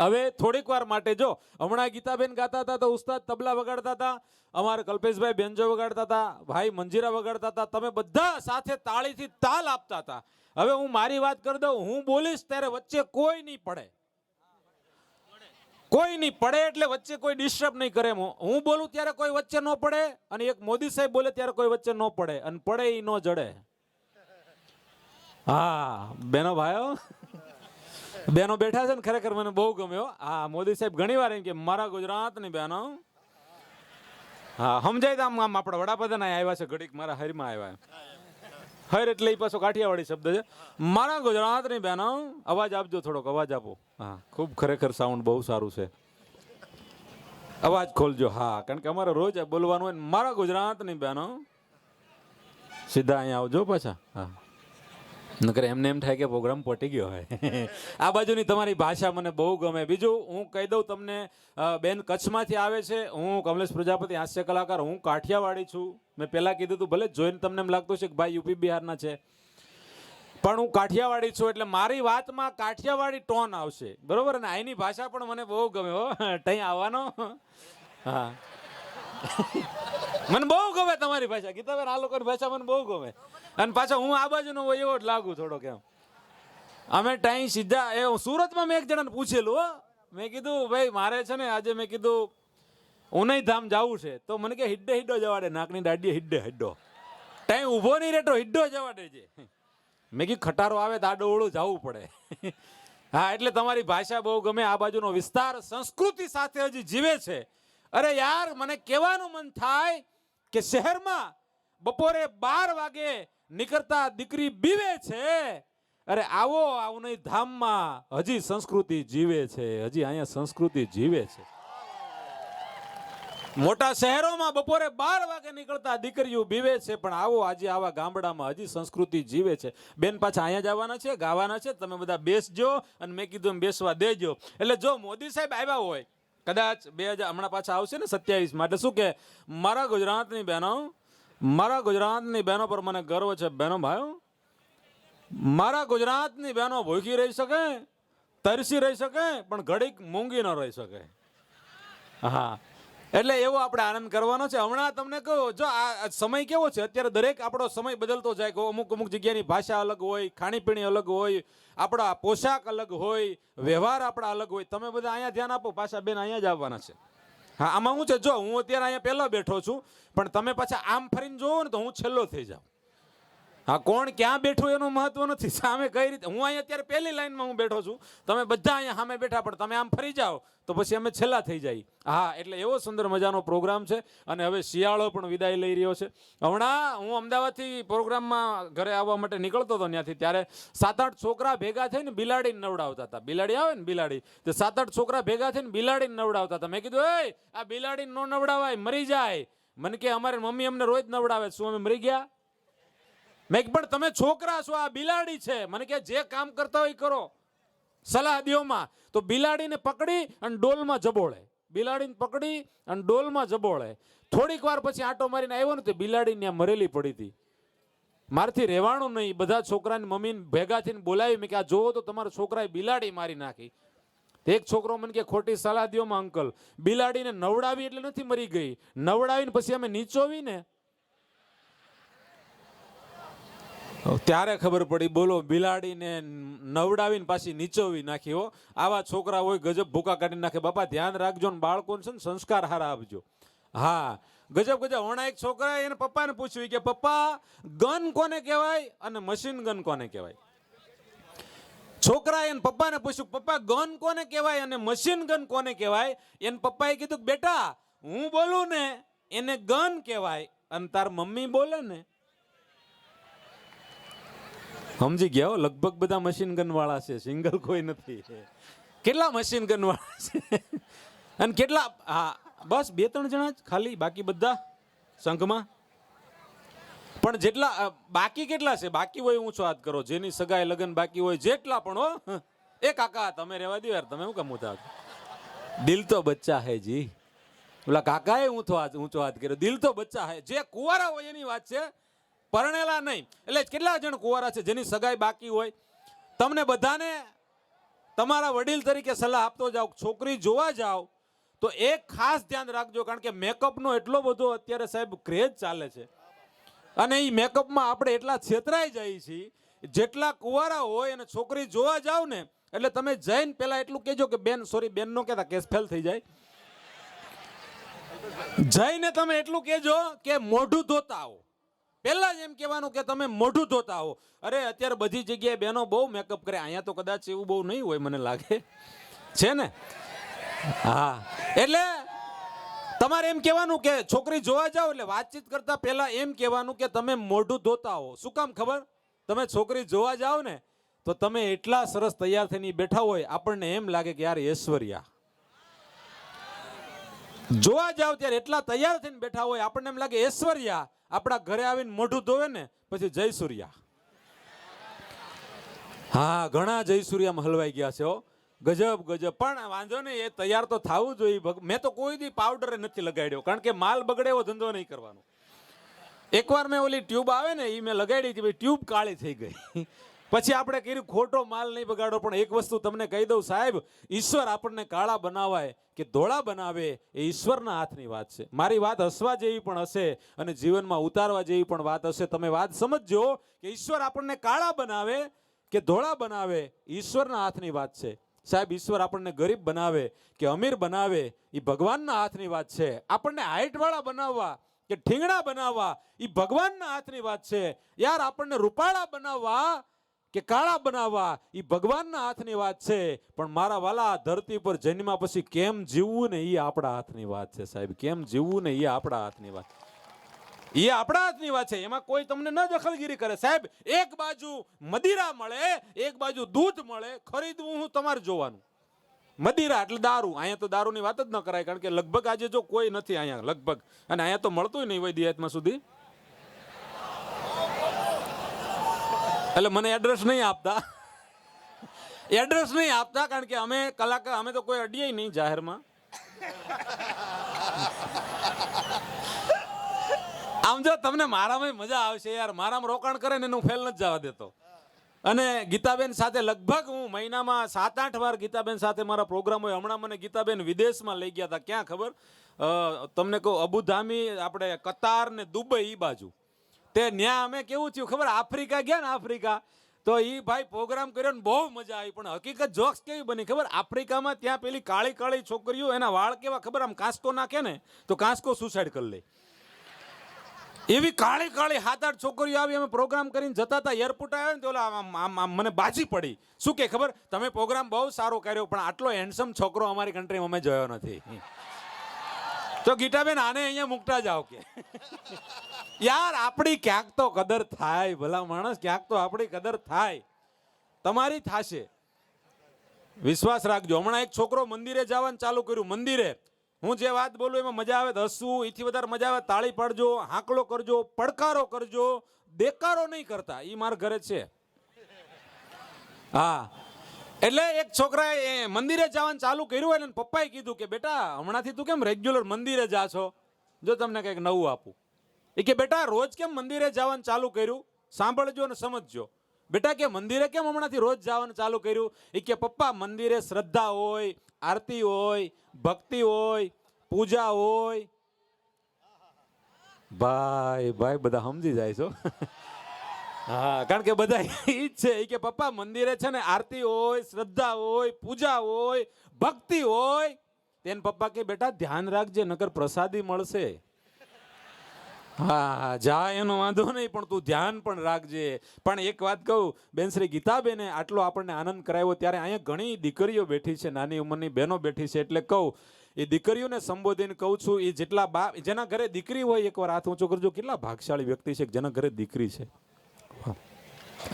હવે થોડીક વાર માટે જો, હમણાં ગીતાબેન ગાતા હતા તો ઉસ્તાદ તબલા વગાડતા હતા, અમારે કલ્પેશભાઈ બેન્જો વગાડતા હતા, ભાઈ મંજીરા વગાડતા હતા, તમે બધા સાથે તાળીથી તાલ આપતા હતા. હવે હું મારી વાત કરી દઉં, હું બોલીશ ત્યારે વચ્ચે કોઈ નહીં પડે. કોઈ નહીં પડે એટલે વચ્ચે કોઈ ડિસ્ટર્બ નહીં કરે. હું બોલું ત્યારે કોઈ વચ્ચે ન પડે અને એક મોદી સાહેબ બોલે ત્યારે કોઈ વચ્ચે ન પડે અને પડે એ ન જડે. હા, બેનો ભાઈઓ. બેનો બેઠા છે ને ખરેખર મને બહુ ગમ્યો. હા, મોદી સાહેબ ઘણી વાર એમ કે, મારા ગુજરાતની બહેનો. હા, સમજાય આમ આમ આપણા વડાપ્રધાન આવ્યા છે, ઘડીક મારા હરીમાં આવ્યા હર એટલે એ પાછો કાઠિયાવાડી શબ્દ છે. મારા ગુજરાતની બહેનો, અવાજ આપજો થોડોક, અવાજ આપો. હા, ખૂબ ખરેખર સાઉન્ડ બહુ સારું છે. અવાજ ખોલજો. હા, કારણ કે અમારે રોજ બોલવાનું હોય મારા ગુજરાતની બહેનો. સીધા અહીંયા આવજો પાછા. હા. નકર એમને એમ થાય કે પ્રોગ્રામ પટી ગયો હોય. આ બાજુની તમારી ભાષા મને બહુ ગમે. બીજું, હું કહી દઉં તમને બેન કચ્છમાંથી આવે છે. હું કમલેશ પ્રજાપતિ, હાસ્ય કલાકાર, હું કાઠિયાવાડી છું. મેં પહેલાં કીધું હતું ભલે જોઈને તમને એમ લાગતું છે કે ભાઈ યુપી બિહારના છે. પણ હું કાઠિયાવાડી છું, એટલે મારી વાતમાં કાઠિયાવાડી ટોન આવશે. બરોબર? ને અહીંની ભાષા પણ મને બહુ ગમે, હો. ત્યાં આવવાનો. હા. મને બહુ ગમે તમારી ભાષા. ગીતાબેન, આ લોકોની ભાષા મને બહુ ગમે. અને પાછો હું આ બાજુનો હોય એવો જ લાગુ થોડો કેમ અમે ટાઈમ સીધા, એ સુરતમાં મેં એક જણાને પૂછેલું, હો. મેં કીધું, ભાઈ, મારે છે ને આજે મેં કીધું ઉનઈ ધામ જવું છે. તો મને કે હિડ્ડે, હિડ્ડો જવા દે નાકની દાડીએ હિડ્ડે, હિડ્ડો. ટાઈમ ઊભો નહીં રહેતો, હિડ્ડો જવા દેજે મેં કીધું, ખટારો આવે તો આડો જવું પડે. હા, એટલે તમારી ભાષા બહુ ગમે, આ બાજુનો વિસ્તાર સંસ્કૃતિ સાથે હજી જીવે છે. અરે યાર, મને કહેવાનું મન થાય કે શહેરમાં બપોરે બાર વાગે નીકળતા દીકરી બીવે છે? અરે આવો, આવું નહીં, ધામમાં હજી સંસ્કૃતિ જીવે છે, હજી અહીંયા સંસ્કૃતિ જીવે છે. મોટા શહેરોમાં બપોરે બાર વાગે નીકળતા દીકરીઓ બીવે છે, પણ આવો, આજે આવા ગામડામાં હજી સંસ્કૃતિ જીવે છે. બેન પાછા અહીંયા જવાના છે, ગાવાના છે, તમે બધા બેસજો અને મેં કીધું બેસવા દેજો. એટલે જો મોદી સાહેબ આવ્યા હોય કદાચ બે હજાર હમણાં પાછા આવશે ને સત્યાવીસ માટે શું કે મારા ગુજરાતની બહેનો, મારા ગુજરાતની બહેનો પર મને ગર્વ છે. બહેનો ભાઈઓ, મારા ગુજરાતની બહેનો ભૂખી રહી શકે, તરસી રહી શકે, પણ ઘડીક મૂંગી ન રહી શકે. હા. એટલે એવો આપણે આનંદ કરવાનો છે. હમણાં તમને કહું, જો આ સમય કેવો છે? અત્યારે દરેક આપણો સમય બદલતો જાય અમુક અમુક જગ્યાની ભાષા અલગ હોય, ખાણીપીણી અલગ હોય, આપણા પોશાક અલગ હોય, વ્યવહાર આપણા અલગ હોય. તમે બધા અહીંયા ધ્યાન આપો, પાછા બેન અહીંયા જ આવવાના છે. હા, આમાં હું છે, જો હું અત્યારે અહીંયા પહેલો બેઠો છું, પણ તમે પાછા આમ ફરીને જોવો ને તો હું છેલ્લો થઈ જાઉં. હા, કોણ ક્યાં બેઠું એનું મહત્વ નથી. સામે કઈ રીતે? હું અહીંયા અત્યારે પહેલી લાઈનમાં હું બેઠો છું. તમે બધા અહીંયા સામે બેઠા, પણ તમે આમ ફરી જાઓ, તો પછી અમે છેલ્લા થઈ જાય. હા, એટલે એવો સુંદર મજાનો પ્રોગ્રામ છે અને હવે શિયાળો પણ વિદાય લઈ રહ્યો છે. હમણાં હું અમદાવાદથી પ્રોગ્રામમાં ઘરે આવવા માટે નીકળતો હતો ત્યાંથી. ત્યારે સાત આઠ છોકરા ભેગા થઈને બિલાડીને નવડાવતા હતા. બિલાડી આવે ને બિલાડી? તો સાત આઠ છોકરા ભેગા થઈને બિલાડીને નવડાવતા હતા. મેં કીધું એ આ બિલાડીને ન નવડાવાય, મરી જાય. મને કે, અમારી મમ્મી અમને રોજ નવડાવે શું અમે મરી ગયા? મેં પણ તમે છોકરા છો, આ બિલાડી છે. મને કે જે કામ કરતા હોય કરો. સલાહ દ્યોમાં તો બિલાડીને પકડી અને ડોલમાં જબોળે. બિલાડીને પકડી અને ડોલમાં જબોળે. થોડીક વાર પછી આંટો મારીને આવ્યો ને તો બિલાડી ત્યાં મરેલી પડી હતી. મારથી રહેવાનું નહીં. બધા છોકરાની મમ્મીને ભેગા થઈને બોલાવી. મેં કે આ જોવો તો તમારા છોકરાએ બિલાડી મારી નાખી. એક છોકરો મને કે ખોટી સલાહ દ્યોમાં અંકલ. બિલાડીને નવડાવી એટલે નથી મરી ગઈ. નવડાવીને પછી અમે નીચોવી ને ત્યારે ખબર પડી, બોલો, બિલાડીને નવડાવીને પાછી નીચોવી નાખી હો. આવા છોકરા હોય ગજબ ભૂકા કાઢી નાખે. બાપા, ધ્યાન રાખજો ને બાળકોને છે ને સંસ્કાર હારા આપજો. હા, ગજબ ગજબ. હોણા એક છોકરાએ એને પપ્પાને પૂછ્યું કે, પપ્પા, ગન કોને કહેવાય અને મશીન ગન કોને કહેવાય? છોકરા એને પપ્પાને પૂછ્યું, પપ્પા, ગન કોને કહેવાય અને મશીન ગન કોને કહેવાય? એને પપ્પાએ કીધું બેટા, હું બોલું ને એને ગન કહેવાય. અને તાર મમ્મી બોલે ને સમજી ગયા હો? લગભગ બધા મશીન ગન વાળા છે સિંગલ કોઈ નથી. કેટલા મશીન ગન વાળા છે? અને કેટલા, હા, બસ બે ત્રણ જણા જ ખાલી, બાકી બધા સંઘમાં. પણ જેટલા બાકી કેટલા છે? બાકી હોય ઊંચો હાથ કરો? જેની સગાઈ લગન બાકી હોય જેટલા પણ હો એ કાકા, તમે રહેવા દો યાર, તમે શું કામ ઊંચા દિલ તો બચ્ચા હે જી. ઓલા કાકાએ ઊંચો હાથ ઊંચો હાથ કર્યો દિલ તો બચ્ચા હે. જે કુંવારા હોય એની વાત છે પરણેલા નહીં. એટલે કેટલા જણ કુંવારા છે? જેની સગાઈ બાકી હોય. તમને બધાને તમારા વડીલ તરીકે સલાહ આપતો જાઓ, છોકરી જોવા જાઓ, તો એ ખાસ ધ્યાન રાખજો, કારણ કે મેકઅપનો એટલો બધો અત્યારે સાહેબ ક્રેઝ ચાલે છે. અને એ મેકઅપમાં આપણે એટલા છેતરાઈ જઈએ છીએ. જેટલા કુંવારા હોય અને છોકરી જોવા જાવ ને, એટલે તમે જઈને પહેલાં એટલું કહેજો કે, બેન સોરી બેનનો કહેતા કેસ ફેલ થઈ જાય. જઈને તમે એટલું કહેજો કે, મોઢું ધોતા આવો. પહેલા જ એમ કહેવાનું કે તમે મોઢું ધોતા હો. અરે, અત્યારે બધી જગ્યાએ બહેનો બહુ મેકઅપ કરે. અહીંયા તો કદાચ એવું બહુ નહીં હોય મને લાગે. છે ને? હા. એટલે તમારે એમ કહેવાનું કે છોકરી જોવા જાઓ એટલે વાતચીત કરતા પહેલા એમ કહેવાનું કે તમે મોઢું ધોતા હો. શું કામ ખબર? તમે છોકરી જોવા જાઓ ને, તો તમે એટલા સરસ તૈયાર થઈને બેઠા હોય, આપણને એમ લાગે કે યાર ઐશ્વર્યા. જોવા જાવ ત્યારે એટલા તૈયાર થઈને બેઠા હોય, આપણને એમ લાગે ઐશ્વર્યા. આપણા ઘરે આવીને મોઢું ધોવે ને, પછી જય સૂર્યા. હા, ઘણા જય સૂર્યામાં હલવાઈ ગયા છે હો. ગજબ ગજબ. પણ વાંધો નહીં, એ તૈયાર તો થવું જોઈએ. મેં તો કોઈ દી પાવડર નથી લગાડ્યો, કારણ કે માલ બગડે એવો ધંધો નહીં કરવાનો. એકવાર મેં ઓલી ટ્યુબ આવે ને એ મેં લગાડી હતી, ભાઈ ટ્યુબ કાળી થઈ ગઈ. પછી આપણે કર્યું ખોટો માલ નહીં બગાડો, પણ એક વસ્તુ તમને કહી દઉં સાહેબ, ઈશ્વર આપણને કાળા બનાવાય કે ધોળા બનાવે એ ઈશ્વરના હાથની વાત છે. મારી વાત હસવા જેવી પણ હશે અને જીવનમાં ઉતારવા જેવી પણ વાત હશે. તમે વાત સમજજો કે ઈશ્વર આપણને કાળા બનાવે કે ધોળા બનાવે ઈશ્વરના હાથની વાત છે. સાહેબ, ઈશ્વર આપણને ગરીબ બનાવે કે અમીર બનાવે એ ભગવાનના હાથની વાત છે. આપણને હાઈટવાળા બનાવવા કે ઠીંગણા બનાવવા એ ભગવાનના હાથની વાત છે. યાર, આપણને રૂપાળા બનાવવા કે કાળા બનાવવા એ ભગવાનના હાથની વાત છે, પણ મારા વાલા ધરતી પર જન્મ્યા પછી કેમ જીવવું ને એ આપણા હાથની વાત છે સાહેબ? કેમ જીવવું ને એ આપણા હાથની વાત? એ આપણા હાથની વાત છે, એમાં કોઈ તમને ન દખલગીરી કરે. સાહેબ, એક બાજુ મદિરા મળે, એક બાજુ દૂધ મળે, ખરીદવું હું તમારે જોવાનું. મદિરા એટલે દારૂ. અહીંયા તો દારૂની વાત જ ન કરાય, કારણ કે લગભગ આજે જો કોઈ નથી અહીંયા, લગભગ. અને અહીંયા તો મળતું નહીં હોય દિયાતમાં સુધી. એટલે મને એડ્રેસ નહીં આપતા. એડ્રેસ નહીં આપતા કારણ કે અમે કલાકાર અમે તો કોઈ અડીએ નહીં જાહેરમાં. આમ જો તમને મારામાં મજા આવશે યાર. મારામાં રોકાણ કરે ને એનું ફેલ નથી જવા દેતો. અને ગીતાબેન સાથે લગભગ હું મહિનામાં સાત આઠ વાર ગીતાબેન સાથે મારા પ્રોગ્રામ હોય. હમણાં મને ગીતાબેન વિદેશમાં લઈ ગયા હતા. ક્યાં ખબર? તમને કહું, અબુધાબી, આપણે કતાર ને દુબઈ એ બાજુ. તે ન્યા અમે કેવું થયું ખબર? આફ્રિકા ગયા ને આફ્રિકા. તો એ ભાઈ પ્રોગ્રામ કર્યો ને બહુ મજા આવી. પણ હકીકત જોક્સ કેવી બની ખબર? આફ્રિકામાં ત્યાં પેલી કાળી કાળી છોકરીઓ, એના વાળ કેવા ખબર? આમ કાંસકો નાખે ને, તો કાંસકો સુસાઇડ કરી લે. એવી કાળી કાળી હાથ આઠ છોકરીઓ આવી અમે પ્રોગ્રામ કરીને જતા હતા. એરપોર્ટ આવ્યો ને તો આમ આમ મને બાજી પડી. શું કે ખબર? તમે પ્રોગ્રામ બહુ સારો કર્યો, પણ આટલો હેન્ડસમ છોકરો અમારી કન્ટ્રીમાં અમે જોયો નથી. તો ગીતાબેન, આને અહીંયા મૂકતા જાઓ કે. યાર, આપણી ક્યાંક તો કદર થાય, ભલા માણસ, ક્યાંક તો આપણી કદર થાય. તમારી થાશે. વિશ્વાસ રાખજો. હમણાં એક છોકરો મંદિરે જવાનું ચાલુ કર્યું, મંદિરે. હું જે વાત બોલું એમાં મજા આવે તો હસવું એથી વધારે મજા આવે, તાળી પાડજો, હાંકલો કરજો, પડકારો કરજો, દેકારો નહીં કરતા. એ મારા ઘરે છે. હા. એટલે એક છોકરાએ મંદિરે જવાનું ચાલુ કર્યું હોય ને પપ્પાએ કીધું કે, બેટા, હમણાંથી તું કેમ રેગ્યુલર મંદિરે જા છો? જો તમને કંઈક નવું આપું. એ કે, બેટા, રોજ કેમ મંદિરે જવાનું ચાલુ કર્યું? સાંભળજો અને સમજજો. બેટા, કે મંદિરે કેમ હમણાંથી રોજ જવાનું ચાલુ કર્યું? એ કે, પપ્પા, મંદિરે શ્રદ્ધા હોય, આરતી હોય, ભક્તિ હોય, પૂજા હોય. ભાઈ ભાઈ, બધા સમજી જાય છો હા, કારણ કે બધા જ છે કે પપ્પા, મંદિરે છે ને આરતી હોય, શ્રદ્ધા હોય, પૂજા હોય, ભક્તિ હોય, તેને પપ્પા કે, બેટા, ધ્યાન રાખજે, નકર પ્રસાદી મળશે. હા જા એનો વાંધો નહીં, પણ તું ધ્યાન પણ રાખજે. પણ એક વાત કહું, બેન શ્રી ગીતાબેને આટલો આપણને આનંદ કરાવ્યો ત્યારે અહીંયા ઘણી દીકરીઓ બેઠી છે, નાની ઉંમરની બહેનો બેઠી છે, એટલે કહું, એ દીકરીઓને સંબોધીને કહું છું, એ જેટલા બા, જેના ઘરે દીકરી હોય, એકવાર હાથ ઊંચો કરજો, કેટલા ભાગશાળી વ્યક્તિ છે જેના ઘરે દીકરી છે.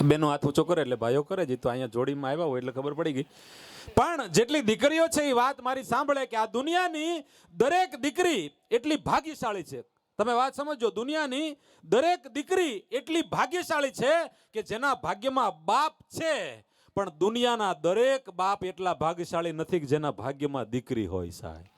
બેનો હાથ ઊંચો કરે એટલે ભાઈઓ કરે, જ તો અહીંયા જોડીમાં આવ્યા હોય એટલે ખબર પડી ગઈ. પણ જેટલી દીકરીઓ છે, એ વાત મારી સાંભળે કે આ દુનિયાની દરેક દીકરી એટલી ભાગ્યશાળી છે. તમે વાત સમજો દુનિયાની દરેક દીકરી એટલી ભાગ્યશાળી છે કે જેના ભાગ્યમાં બાપ છે. પણ દુનિયાના દરેક બાપ એટલા ભાગ્યશાળી નથી કે જેના ભાગ્યમાં દીકરી હોય સાહેબ.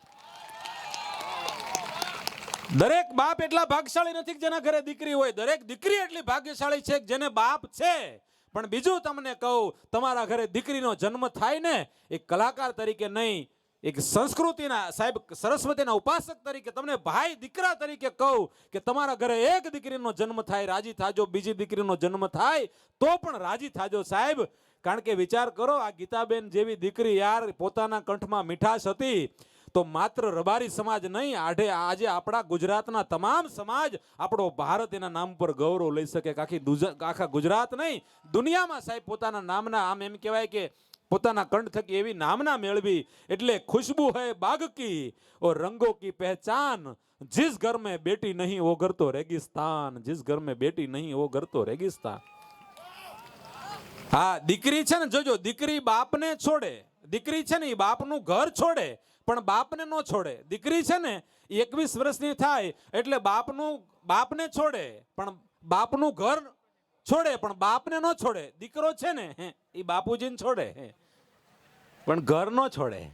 દરેક બાપ એટલા ભાગ્યશાળી નથી જેના ઘરે દીકરી હોય. દરેક દીકરી એટલી ભાગ્યશાળી છે જેને બાપ છે. પણ બીજું તમને કહું, તમારા ઘરે દીકરીનો જન્મ થાય ને, એક કલાકાર તરીકે નહીં, એક સંસ્કૃતિના, સાહેબ, સરસ્વતીના ઉપાસક તરીકે તમને ભાઈ દીકરા તરીકે કહું કે તમારા ઘરે એક દીકરીનો જન્મ થાય, રાજી થાજો, બીજી દીકરીનો જન્મ થાય, તો પણ રાજી થાજો સાહેબ. કારણ કે વિચાર કરો, આ ગીતાબેન જેવી દીકરી યાર પોતાના કંઠમાં મીઠાશ હતી. તો માત્ર રબારી સમાજ નહીં, આઢે આજે આપણા ગુજરાતના તમામ સમાજ આપણો ભારત એના નામ પર ગૌરવ લઈ શકે આખી આખા ગુજરાત નહીં. દુનિયામાં સાહેબ પોતાના નામના, આમ એમ કહેવાય કે પોતાના કંઠ થકી એવી નામના મેળવી. એટલે ખુશ્બુ હૈ બાગ કી ઓર રંગો કી પહેચાન. જિસ ઘર મેં બેટી નહીં, ઓ ઘર તો રેગિસ્તાન. જિસ ઘર મેં બેટી નહીં, ઓ ઘર તો રેગિસ્તાન. હા, દીકરી છે ને, જોજો, દીકરી બાપને છોડે. દીકરી છે ને એ બાપનું ઘર છોડે. પણ બાપને ન છોડે. દીકરી છે ને એકવીસ વર્ષની થાય એટલે બાપનું, બાપને છોડે, પણ બાપનું ઘર છોડે, પણ બાપને ન છોડે. દીકરો છે ને એ બાપુજીને છોડે. પણ ઘર ન છોડે.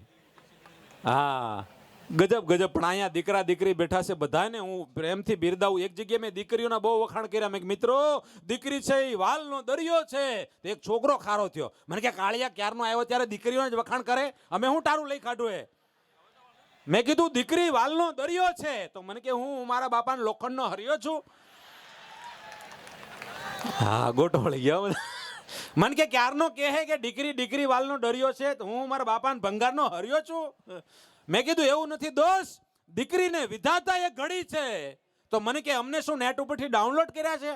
હા. ગજબ ગજબ. પણ અહીંયા દીકરા, દીકરી બેઠા છે બધાને. હું પ્રેમથી બિરદાવું. એક જગ્યાએ મેં દીકરીઓના બહુ વખાણ કર્યા. મેં મિત્રો, દીકરી છે એ વાલનો દરિયો છે. એક છોકરો ખારો થયો. મને કે કાળિયા ક્યારનો આવ્યો? ત્યારે દીકરીઓને જ વખાણ કરે. અમે હું તારું લઈ કાઢું એ? મેં કીધું, દીકરી, વાલનો દરિયો છે. તો મને કે, હું મારા બાપાને લોખંડનો હરિયો છું. હા ગોટોળી ગયો મન કે, ક્યારનો કહે કે દીકરી દીકરી, વાલનો દરિયો છે? તો હું મારા બાપાને ભંગારનો હરિયો છું. મેં કીધું, એવું નથી દોસ્ત દીકરીને વિધાતા એ ઘડી છે. તો મને કે, અમને શું નેટ ઉપરથી ડાઉનલોડ કર્યા છે?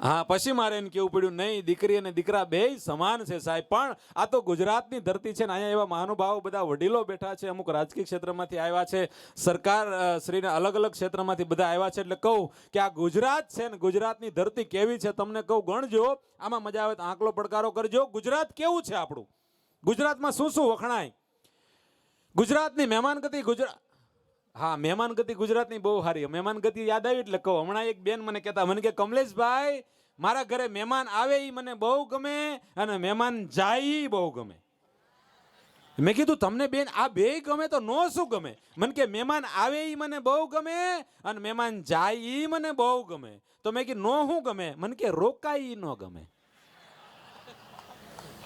હા, પછી મારે એને કેવું પડ્યું, નહીં, દીકરી અને દીકરા બે સમાન છે સાહેબ, પણ આ તો ગુજરાતની ધરતી છે ને અહીંયા એવા મહાનુભાવો બધા વડીલો બેઠા છે, અમુક રાજકીય ક્ષેત્રમાંથી આવ્યા છે, સરકાર શ્રીના અલગ અલગ ક્ષેત્રમાંથી બધા આવ્યા છે, એટલે કહું કે આ ગુજરાત છે ને ગુજરાતની ધરતી કેવી છે, તમને કહું ગણજો આમાં મજા આવે તો આંકલો પડકારો કરજો, ગુજરાત કેવું છે આપણું? ગુજરાતમાં શું શું વખણાય? ગુજરાતની મહેમાનગતિ ગુજરાત હા, મહેમાન ગતિ ગુજરાતની બહુ સારી. મહેમાન ગતિ યાદ આવી એટલે કહું. હમણાં એક બેન મને કહેતા, મને કે, કમલેશભાઈ, મારા ઘરે મહેમાન આવે એ મને બહુ ગમે અને મહેમાન જાય બહુ ગમે. મેં કીધું, તમને બેન આ બે ગમે તો નો શું ગમે? મને કે, મહેમાન આવે ઈ મને બહુ ગમે અને મહેમાન જાય ઈ મને બહુ ગમે. તો મેં કીધું, નો શું ગમે? મને કે રોકાય ઈ ન ગમે.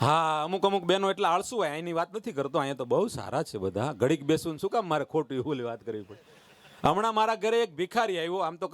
હા, અમુક અમુક બેનો એટલે આળસુ હોય, એની વાત નથી કરતો. અહીંયા તો બહુ સારા છે બધા. ઘડીક બેસું શું કામ મારે ખોટું ઓલી વાત કરવી પડે? હમણાં મારા ઘરે એક ભિખારી આવ્યો, આમ તો